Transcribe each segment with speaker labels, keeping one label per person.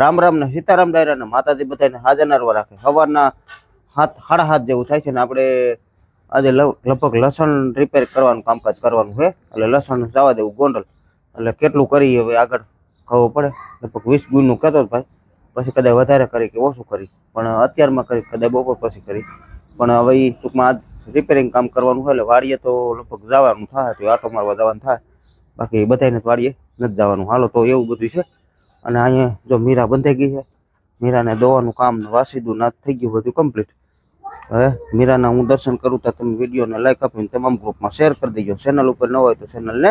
Speaker 1: રામ રામ ને સીતારામ ડાયરા ને માતાજી બધાને હાજર નરવા રાખે. સવારના હાથ સાડા હાથ જેવું થાય છે ને આપણે આજે લગભગ લસણ રિપેર કરવાનું કામકાજ કરવાનું છે. એટલે લસણ જવા દેવું ગોંડલ. એટલે કેટલું કરી હવે આગળ ખબર પડે. લગભગ વીસ ગુણનું કહેતો હતો ભાઈ. પછી કદાચ વધારે કરી કે ઓછું કરી પણ અત્યારમાં કરી, કદાચ બપોર પછી કરી પણ હવે એ ટૂંકમાં આજ રિપેરિંગ કામ કરવાનું હોય એટલે વાડીએ તો લગભગ જવાનું થાય. તો આટો મારવા જવાનું થાય. બાકી બધાને વાડીએ નથી જવાનું. હાલો તો એવું બધું છે. અને અહીંયા જો મીરા બંધાઈ ગઈ છે, મીરાને દોવાનું કામ ને વાસીદું ના થઈ ગયું બધું કમ્પ્લીટ હવે મીરાના હું દર્શન કરું તો તમે વિડીયોને લાઈક આપીને તમામ ગ્રુપમાં શેર કરી દેજો. ચેનલ ઉપર ન હોય તો ચેનલને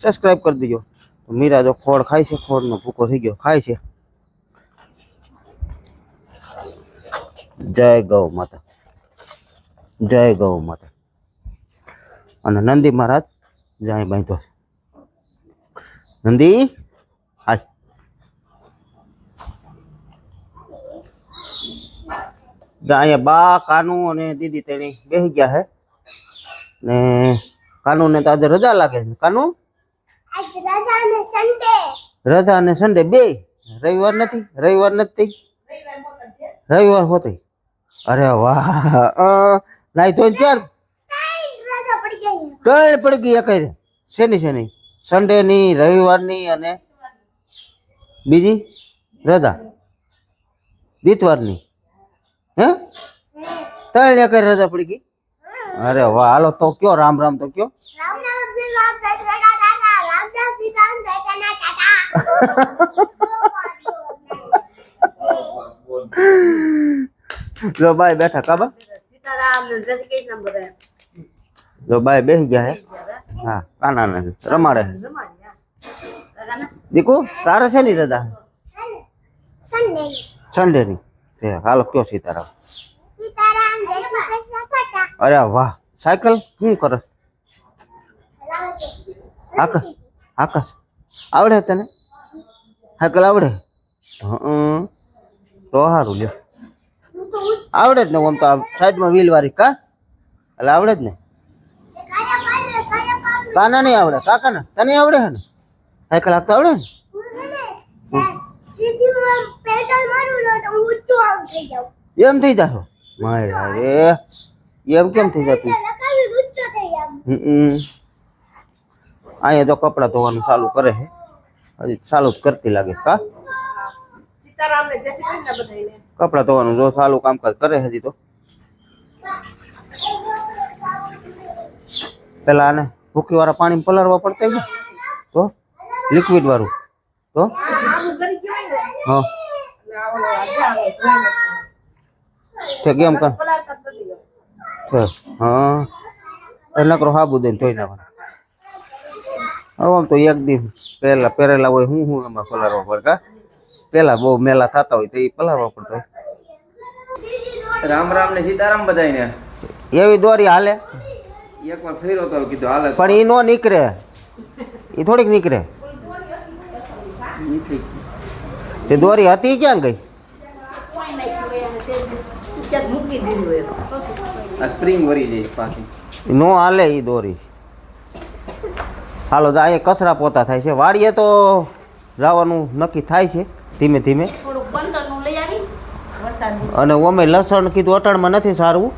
Speaker 1: સબસ્ક્રાઈબ કરી દેજો. તો મીરા જો ખોળ ખાય છે, ખોળનો ભૂકો થઈ ગયો, ખાય છે. જય ગૌ માતા. જય ગૌ માતા. અને નંદી મહારાજ, જાય બાંધો છે. નંદી હાલ જા અહીંયા બા કાનુ અને દીદી તેણી બેસી ગયા હે. ને કાનુ ને તો આજે રજા લાગે છે. કાનુ?
Speaker 2: રજા
Speaker 1: અને સન્ડે બે? રવિવાર નથી? રવિવાર નથી? રવિવાર હોતી. અરે વાહ. નાઈ ધોઈને ચાર
Speaker 2: કઈ પડી ગઈ
Speaker 1: કઈ શેની શેની? સન્ડે ની રવિવારની અને બીજી? રજા? દીતવારની. હે? ત્રણ કરી રજા પડી ગઈ? અરે વાહ હાલો તો કયો રામ રામ તો કયો? લો બાય બેઠા કાબા જો બાય બેસી ગયા હે? હા કાના ને રમાડે દીકુ તારે છે ની રજા
Speaker 2: સન્ડે
Speaker 1: ની. તે હાલો કયો સીતારામ? અરે વાહ સાયકલ? શું કરસ આકાશ આકાશ આવડે તને? સાયકલ આવડે? હં તો સારું લ્યો. આવડે જ ને આમ તો સાઈડમાં વ્હીલ વારી કા? એટલે આવડે જ ને? કાના નહીં આવડે કાકા ને તને આવડે હે ને? સાયકલ આપતા આવડે ને
Speaker 2: સીધી હું પેડલ મારું ને તો હું ઊંચું આમ થઈ જાઉં
Speaker 1: એમ થઈ જાશો મારે રે એમ કેમ થઈ જતું?
Speaker 2: લગાવી ઊંચો થઈ જાઉં
Speaker 1: હમ અહીંયા તો કપડાં ધોવાનું ચાલુ કરે છે. હજી ચાલુ જ કરતી લાગે કા
Speaker 3: સીતારામ ને જય શ્રી કૃષ્ણ બધાને
Speaker 1: કપડાં ધોવાનું જો ચાલુ કામકાજ કરે હજી તો. પેલા આને ભૂકી વાળા પાણી પલાળવા પડતા ગયા તો? લિક્વિડ વાળું તો?
Speaker 3: આવું કરી ગયો ને.
Speaker 1: હા. તે કેમ કર હા. નકરો સાબુ દઈને ધોઈ આમ તો એક દી પહેલા પહેરેલા હોય હું હું એમાં પલારવા પડે કા? પેલા બહુ મેલા થતા હોય તો એ પલારવા પડતા
Speaker 4: રામ રામ ને સીતારામ બધાને
Speaker 1: એવી દોરી હાલે.
Speaker 4: એકવાર ફેરો તો કીધું હાલે
Speaker 1: પણ એ નો નીકળે. એ થોડીક નીકળે.
Speaker 4: નીકળી.
Speaker 1: તે દોરી હતી ક્યાં ગઈ
Speaker 3: ત્યાં મૂકી દીધું હોય
Speaker 4: આ સ્પ્રિંગ વરી જઈશ પાછી.
Speaker 1: નો હાલે એ દોરી. હાલો તો અહીંયા કચરા પોતા થાય છે. વાડીએ તો જવાનું નક્કી થાય છે ધીમે ધીમે. અને ઓમે લસણ કીધું અટાણમાં નથી સારવું.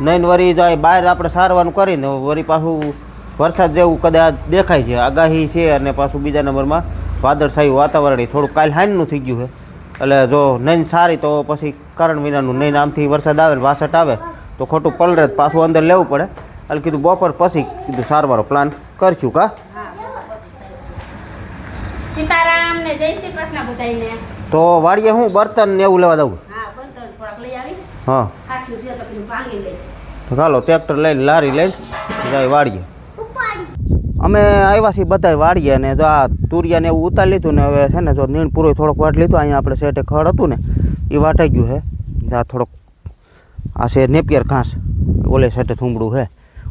Speaker 1: નહીં વરી જો અહીં બહાર આપણે સારવાનું કરીને વળી પાછું વરસાદ જેવું કદાચ દેખાય છે. આગાહી છે અને પાછું બીજા નંબરમાં વાદળછાયું વાતાવરણ થોડું થોડુંક કાલ હાનનું થઈ ગયું છે. એટલે જો નહીં સારી તો પછી કારણ વિનાનું નહીં. આમથી વરસાદ આવે ને વાસટ આવે તો ખોટું પલરે જ પાછું અંદર લેવું પડે. એટલે કીધું બપોર પછી કીધું સારવારો પ્લાન કરશું કા?
Speaker 5: સીતારામ ને જય શ્રી કૃષ્ણ બધાને
Speaker 1: તો વાડીએ હું બર્તન ને એવું લેવા દઉં
Speaker 5: હા બંધ થોડાક લઈ આવી.
Speaker 1: હા.
Speaker 5: ખાટલું છે તો કીધું ભાંગી લે
Speaker 1: તો ચાલો ટ્રેક્ટર લઈને લારી લઈને જાય વાડીએ.
Speaker 2: ઉપાડી
Speaker 1: અમે આવ્યા છીએ બધા વાડીએ અને જો આ તુરિયાને એવું ઉતારી લીધું ને હવે છે ને જો નીણ પૂરો થોડોક વાટ લીધો અહીંયા આપણે શેઠે ખડ હતું ને એ વાટાઈ ગયું છે આ થોડોક. આ છે નેપિયર ઘાસ. ઓલે શેઠે થૂંબડું છે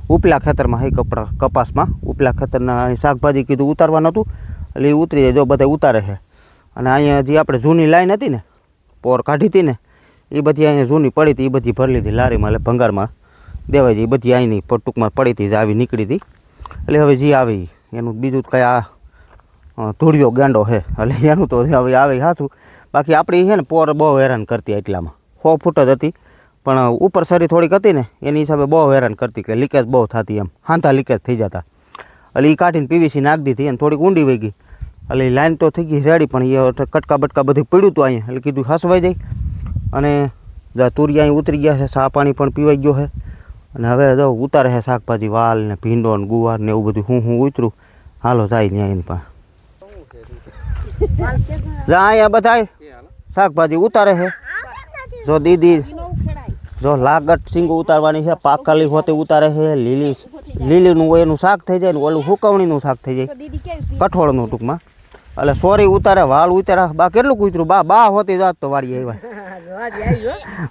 Speaker 1: ઉપલા ખેતરમાં હે કપડા કપાસમાં. ઉપલા ખેતરના શાકભાજી કીધું ઉતારવાનું હતું. એટલે એ ઉતરી જાય જો બધા ઉતારે છે અને અહીંયા જે આપણે જૂની લાઈન હતી ને, પોર કાઢી હતી ને, એ બધી અહીંયા જૂની પડી હતી. એ બધી ભરી લીધી લારીમાં એટલે ભંગારમાં. દેવાય છે, એ બધી અહીંની ટૂંકમાં પડી હતી જે આવી નીકળી હતી. એટલે હવે જે આવી, એનું બીજું કંઈ આ ધૂળિયો ગાંડો છે એટલે એનું તો હવે આવે સાચું બાકી આપણી છે ને પોર બહુ હેરાન કરતી એટલામાં સો ફૂટ જ હતી. પણ ઉપર સરી થોડીક હતી ને, એની હિસાબે બહુ હેરાન કરતી કે લીકેજ બહુ થતી એમ. હાંતા લીકેજ થઈ જતા. એટલે એ કાઢીને પીવીસી નાખી દીધી અને થોડીક ઊંડી વહી ગઈ. એટલે લાઈન તો થઈ ગઈ રેડી, પણ એ કટકા બટકા બધું પડ્યું હતું અહીંયા. એટલે કીધું હસવાઈ જાય અને તુરિયા અહીં ઉતરી ગયા છે ચા પાણી પણ પીવાઈ ગયો છે. અને હવે જો ઉતારે છે શાકભાજી, વાલ ને ભીંડો ને ગુવાર ને એવું બધું હું હું ઉતરું. હાલો જાય ત્યાં એની પાસે. જા, અહીંયા બધા શાકભાજી ઉતારે છે. જો દીદી જો લાગટ સિંગુ ઉતારવાની છે પાકાલી હોતે ઉતારે છે, લીલી લીલીનું હોય એનું શાક થઈ જાય ને ઓલું હુકવણીનું શાક થઈ જાય. કઠોળનું ટૂંકમાં. એટલે સોરી ઉતારે, વાલ ઉતારે. બા, કેટલું કૂતરું? બા બા હોતી જાત તો વાડીએ આવ્યા.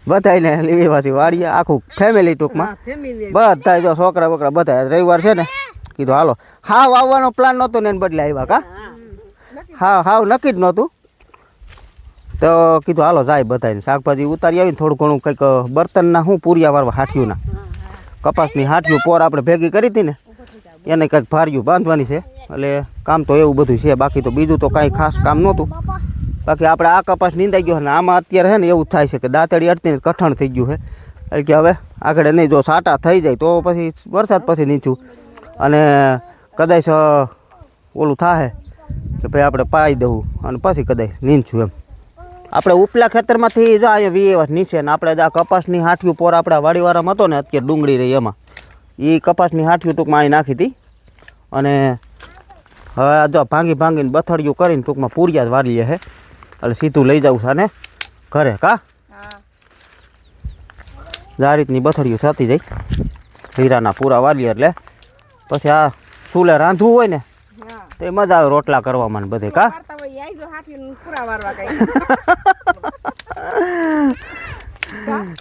Speaker 1: બધાને લીલી પાછી વાડીએ, આખું ફેમિલી ટૂંકમાં. બધા જો છોકરા બોકરા બધા રવિવાર છે ને, કીધું હાલો, હાવ આવવાનો પ્લાન નહોતો ને એને બદલે આવ્યા કા? હાવ હાવ નક્કી જ નહોતું. તો કીધું, હાલો, જાય બધાને શાકભાજી ઉતારી આવીને થોડું ઘણું કંઈક બર્તનના શું પૂરિયા વાળવા હાઠિયુંના. કપાસની હાઠિયું પોર આપણે ભેગી કરી હતી ને, એને કંઈક ભાર્યું બાંધવાની છે. એટલે કામ તો એવું બધું છે, બાકી તો બીજું તો કાંઈ ખાસ કામ નહોતું. બાકી આપણે આ કપાસ નીંદાઈ ગયો ને, આમાં અત્યારે છે ને એવું થાય છે કે દાંતડી અડતીને કઠણ થઈ ગયું છે. એટલે કે હવે આગળ નહીં જો સાટા થઈ જાય તો પછી વરસાદ પછી નીચું. અને કદાચ ઓલું થાય કે ભાઈ આપણે પાઈ દઉં અને પછી કદાચ નીંદશું એમ. આપણે ઉપલા ખેતરમાંથી જ અહીંયા વીએ નીચે ને આપણે આ કપાસની હાઠિયું પોર આપણા વાડીવાળામાં હતો ને અત્યારે ડુંગળી રહી એમાં. એ કપાસની હાઠિયું ટૂંકમાં અહીં નાખી હતી. અને હવે આ જો ભાંગી ભાંગીને બથડિયું કરીને ટૂંકમાં પૂરિયા જ વાળીએ છે એટલે સીધું લઈ જાઉં છે અને ઘરે કા? આ રીતની બથડિયું થતી જાય. હીરાના પૂરા વાળીએ એટલે. પછી આ ચૂલે રાંધવું હોય ને તો એમાં મજા આવે રોટલા કરવામાં ને બધે કા?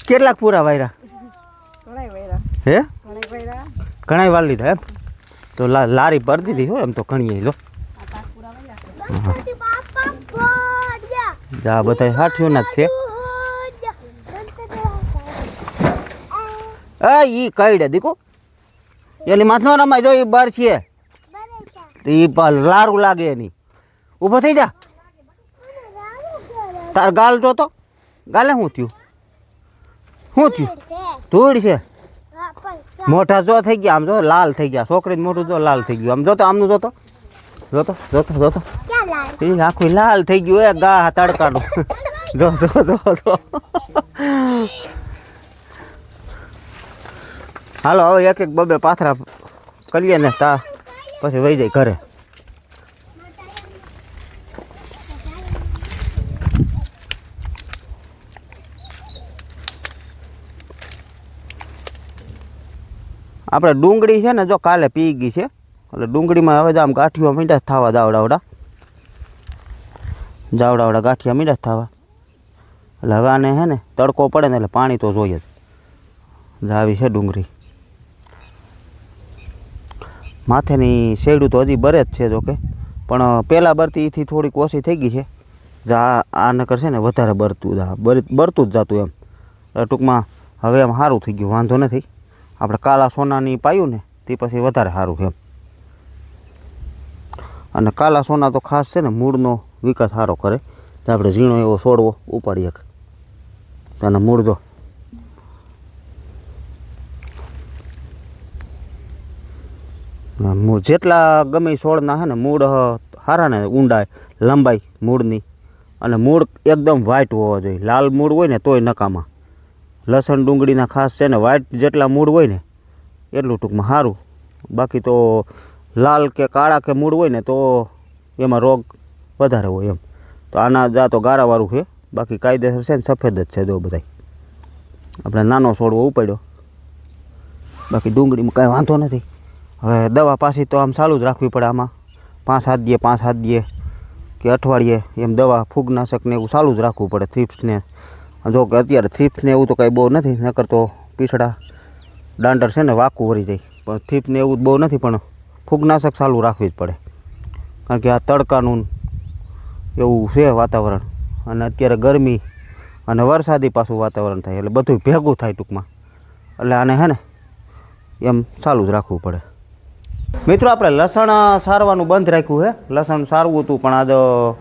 Speaker 1: કેટલાક પૂરા વાયરા? હે? ઘણા વાર લીધા એમ? તો લારી પર દીધી હોય એમ તો ઘણી લો. જા બધા હાઠીઓના જ છે. એ ઈ કઈડે દીકો. એની માથનો રમાય જો એ બાર છે પા- લારું લાગે એની. ઊભો થઈ જા. તાર ગાલ જો તો ગાલે શું થયું? શું થયું? ધૂળ છે. મોઢા જો થઈ ગયા. આમ જો લાલ થઈ ગયા. છોકરી મોઢું જો લાલ થઈ ગયું. આમ જોતો, આમનું જોતો. જોતો જોતો જોતો. એ આખું લાલ થઈ ગયું એ ગા તડકાનું. જો જો જો જો. હાલો, હવે એક એક બબે પાથરા કરીએ ને તા. પછી વહી જાય ઘરે. આપણે ડુંગળી છે ને જો કાલે પી ગઈ છે. એટલે ડુંગળીમાં હવે આમ ગાંઠિયા મીંડા થવા જાવડાવડા. જાવડાવડા ગાંઠિયા મીંડા થવા. એટલે હવે આને છે ને તડકો પડે ને એટલે પાણી તો જોઈએ જ. આવી છે ડુંગળી. માથેની શેડું તો હજી બરે જ છે જોકે પણ પહેલાં બરતી એથી થોડીક ઓછી થઈ ગઈ છે. જે, આ આ નકર છે ને વધારે બરતું બરતું જ જતું એમ. ટૂંકમાં હવે એમ સારું થઈ ગયું, વાંધો નથી. આપણે કાલા સોનાની પાયું ને, તે પછી વધારે સારું એમ. અને કાલા સોના તો ખાસ છે ને, મૂળનો વિકાસ સારો કરે. તો આપણે ઝીણો એવો છોડવો ઉપાડીએ અને મૂળ જો મૂળ જેટલા ગમે છોડના છે ને મૂળ હ, સારા ને ઊંડાઈ લંબાઈ મૂળની. અને મૂળ એકદમ વ્હાઇટ હોવા જોઈએ. લાલ મૂળ હોય ને તોય નકામા. લસણ ડુંગળીના ખાસ છે ને વ્હાઇટ જેટલા મૂળ હોય ને એટલું ટૂંકમાં સારું બાકી તો લાલ કે કાળા કે મૂળ હોય ને તો એમાં રોગ વધારે હોય એમ. તો આના જા તો ગારાવાળું છે. બાકી કાયદેસર છે ને સફેદ જ છે જો બધાય. આપણે નાનો છોડવો ઉપાડ્યો. બાકી ડુંગળીમાં કાંઈ વાંધો નથી. હવે દવા પાછી તો આમ ચાલુ જ રાખવી પડે આમાં. પાંચ હાથ દે, પાંચ હાથ દે કે અઠવાડિયે એમ દવા ફૂગનાશકને એવું ચાલુ જ રાખવું પડે થ્રીપ્સને જો કે અત્યારે થ્રીપ્સને એવું તો કાંઈ બહુ નથી, નકર તો પીસડા દાંડર છે ને વાકું વળી જાય. પણ થ્રીપને એવું બહુ નથી, પણ ફૂગનાશક ચાલુ રાખવી જ પડે. કારણ કે આ તડકાનું એવું છે વાતાવરણ. અને અત્યારે ગરમી અને વરસાદી પાછું વાતાવરણ થાય, એટલે બધું ભેગું થાય ટૂંકમાં. એટલે આને હે ને એમ ચાલુ જ રાખવું પડે. મિત્રો, આપણે લસણ સારવાનું બંધ રાખ્યું છે. લસણ સારવું હતું, પણ આ તો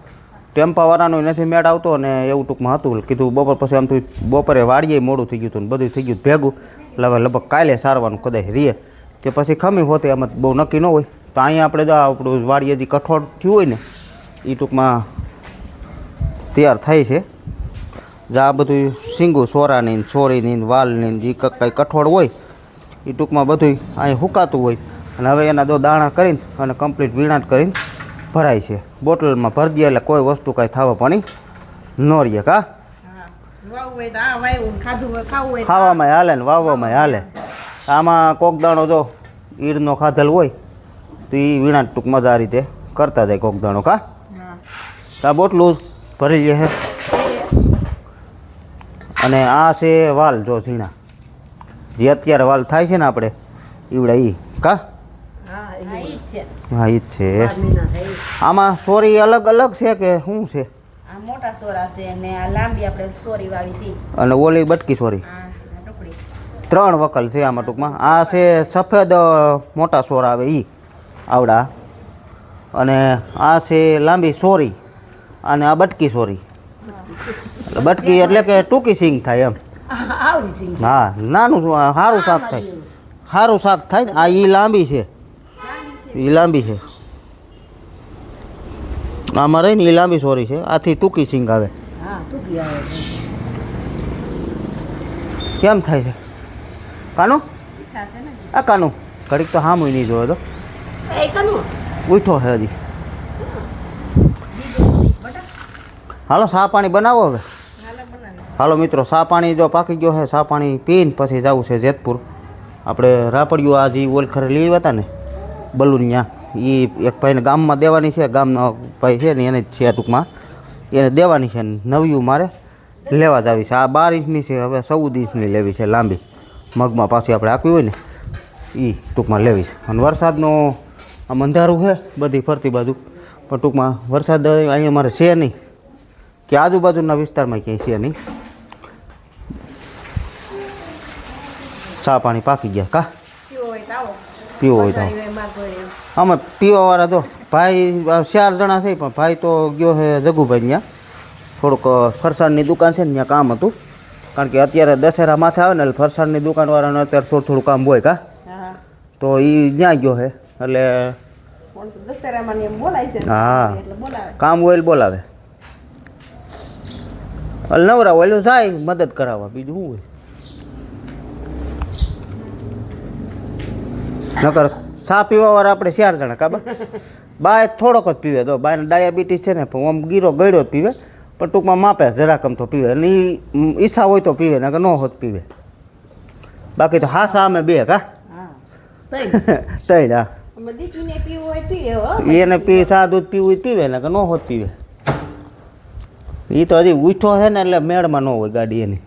Speaker 1: ટેમ્પાવાળાનો નથી મેળ આવતો અને એવું ટૂંકમાં હતું. કીધું બપોર પછી આમ તો બપોરે વાળીએ મોડું થઈ ગયું હતું બધું થઈ ગયું ભેગું. એટલે હવે લગભગ કાલે સારવાનું કદાચ રીએ. કે પછી ખમી હોતે એમાં બહુ નક્કી ન હોય. તો અહીંયા આપણે જો આપણું વાડીએ જે કઠોળ થયું હોય ને એ ટૂંકમાં તૈયાર થાય છે. જે આ બધું સિંગું સોરાની સોરીની વાલની જે કંઈ કઠોળ હોય એ ટૂંકમાં બધું અહીં હુકાતું હોય. અને હવે એના દો દાણા કરીને અને કમ્પ્લીટ વીણાટ કરીને ભરાય છે. બોટલમાં ભરી દે એટલે કોઈ વસ્તુ કાંઈ થવા પાણી ન રહીએ કા? ખાવામાં હાલે ને વાવવામાં હાલે. આમાં કોક દાણો જો ઈડનો ખાધેલ હોય તો એ વીણાટ ટૂંકમાં જ આ રીતે કરતા જાય કોક દાણો કા? આ બોટલું ભરી લે છે અને આ છે વાલ જો ઝીણા. જે અત્યારે વાલ થાય છે ને આપણે, ઈવડા એ કા?
Speaker 3: હા
Speaker 5: ઈ જ છે.
Speaker 1: આમાં સોરી અલગ અલગ છે કે શું છે?
Speaker 5: આ મોટા સોરા છે અને આ લાંબી આપણે સોરી વાવી છે.
Speaker 1: અને ઓલી બટકી સોરી. ત્રણ વકલ છે આમાં ટૂંકમાં. આ છે સફેદ મોટા સોર આવે ઈ આવડા. અને આ છે લાંબી સોરી અને આ બટકી સોરી. બટકી એટલે કે ટૂંકી સિંગ થાય એમ. હા નાનું સારું શાક થાય. સારું શાક થાય ને આ ઈ લાંબી છે. ઈ લાંબી છે. આમાં રહી ને એ લાંબી સોરી છે. આથી ટૂંકી સિંગ આવે.
Speaker 3: હા
Speaker 1: કેમ થાય છે? કાનું? આ કાનું. ઘડીક તો હામુય નહીં જોયો તો. ઉઠો છે હજી. હાલો સા પાણી બનાવો હવે. હાલો મિત્રો સા પાણી જો પાકી ગયો છે સા પાણી પીને પછી જવું છે જેતપુર. આપણે રાપડિયું આ જે ઓલખરે લઈ હતા ને બલૂન એ એક ભાઈને ગામમાં દેવાની છે ગામનો ભાઈ છે ને એને જ છે ટૂંકમાં. એને દેવાની છે નવ્યું મારે લેવા જ આવી છે. આ બાર ઇંચની છે હવે ચૌદ ઇંચની લેવી છે લાંબી. મગમાં પાછી આપણે આપી હોય ને એ ટૂંકમાં લેવી છે. અને વરસાદનો આમ અંધારું છે બધી ફરતી બાજુ. પણ ટૂંકમાં વરસાદ અહીંયા મારે છે નહીં. કે આજુબાજુના વિસ્તારમાં ક્યાંય છે નહીં. ચા પાણી પાકી ગયા કા?
Speaker 3: પીવો હોય તો આવો
Speaker 1: પીવો હોય તો
Speaker 3: પધારી હોય માર ઘરે એમ.
Speaker 1: આમાં પીવાવાળા તો ભાઈ આ ચાર જણા છે પણ ભાઈ તો ગયો છે જગુભાઈ ત્યાં થોડુંક ફરસાણની દુકાન છે ને ત્યાં કામ હતું. કારણ કે અત્યારે દશેરા માથે આવે ને એટલે ફરસાણની દુકાનવાળાને અત્યારે થોડું થોડું કામ હોય કા.
Speaker 3: હા.
Speaker 1: તો એ ત્યાં ગયો છે એટલે
Speaker 3: કોણ તો દશેરામાં ને એમ બોલાય છે ને
Speaker 1: હા.
Speaker 3: એટલે બોલાવે.
Speaker 1: કામ હોય એટલે બોલાવે. એટલે નવરા હોય એટલે જાય મદદ કરાવવા બીજું શું હોય? નકર સા પીવાવાળા આપણે ચાર જણા કાબા બાય થોડોક જ પીવે તો બાયને ડાયાબિટીસ છે ને પણ આમ ગીરો ગળ્યો જ પીવે પણ ટૂંકમાં માપે જરાકમ તો પીવે અને ઈચ્છા હોય તો પીવે નકર ન હોત પીવે. બાકી તો હા સા અમે બે કા?
Speaker 3: હા પીએ હો.
Speaker 1: એને પી સા દૂધ પીવું પીવે ને કે ન હોત પીવે. એ તો હજી ઉઠો છે ને એટલે મેળમાં ન હોય ગાડી એની.